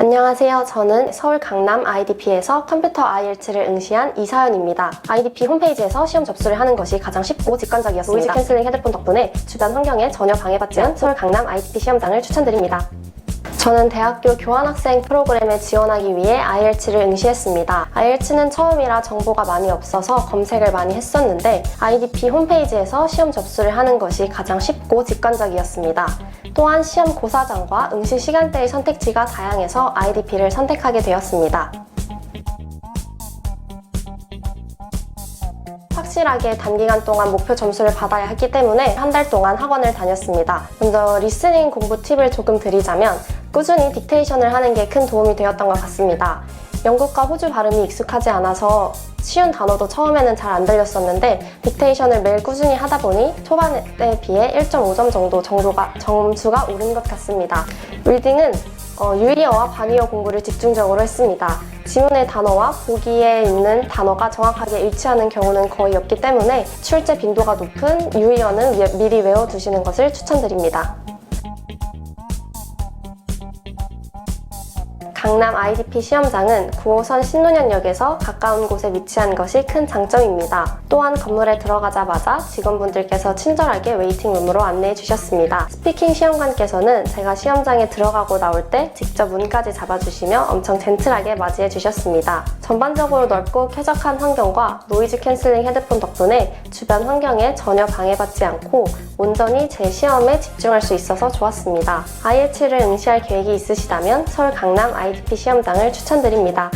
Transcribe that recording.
안녕하세요. 저는 서울 강남 IDP에서 컴퓨터 IELTS를 응시한 이사연입니다. IDP 홈페이지에서 시험 접수를 하는 것이 가장 쉽고 직관적이었습니다. 노이즈 캔슬링 헤드폰 덕분에 주변 환경에 전혀 방해받지 않은 서울 강남 IDP 시험장을 추천드립니다. 저는 대학교 교환학생 프로그램에 지원하기 위해 IELTS를 응시했습니다. IELTS는 처음이라 정보가 많이 없어서 검색을 많이 했었는데 IDP 홈페이지에서 시험 접수를 하는 것이 가장 쉽고 직관적이었습니다. 또한 시험 고사장과 응시 시간대의 선택지가 다양해서 IDP를 선택하게 되었습니다. 확실하게 단기간 동안 목표 점수를 받아야 했기 때문에 한 달 동안 학원을 다녔습니다. 먼저 리스닝 공부 팁을 조금 드리자면 꾸준히 딕테이션을 하는 게 큰 도움이 되었던 것 같습니다. 영국과 호주 발음이 익숙하지 않아서 쉬운 단어도 처음에는 잘 안 들렸었는데 딕테이션을 매일 꾸준히 하다 보니 초반에 비해 1.5점 정도 정도가 점수가 오른 것 같습니다. 리딩은 어, 유의어와 반의어 공부를 집중적으로 했습니다. 지문의 단어와 보기에 있는 단어가 정확하게 일치하는 경우는 거의 없기 때문에 출제 빈도가 높은 유의어는 미- 미리 외워두시는 것을 추천드립니다. 강남 IDP 시험장은 9호선 신논현역에서 가까운 곳에 위치한 것이 큰 장점입니다. 또한 건물에 들어가자마자 직원분들께서 친절하게 웨이팅룸으로 안내해 주셨습니다. 스피킹 시험관께서는 제가 시험장에 들어가고 나올 때 직접 문까지 잡아주시며 엄청 젠틀하게 맞이해 주셨습니다. 전반적으로 넓고 쾌적한 환경과 노이즈 캔슬링 헤드폰 덕분에 주변 환경에 전혀 방해받지 않고 온전히 제 시험에 집중할 수 있어서 좋았습니다. IELTS를 응시할 계획이 있으시다면 서울 강남 IDP 시험장을 추천드립니다.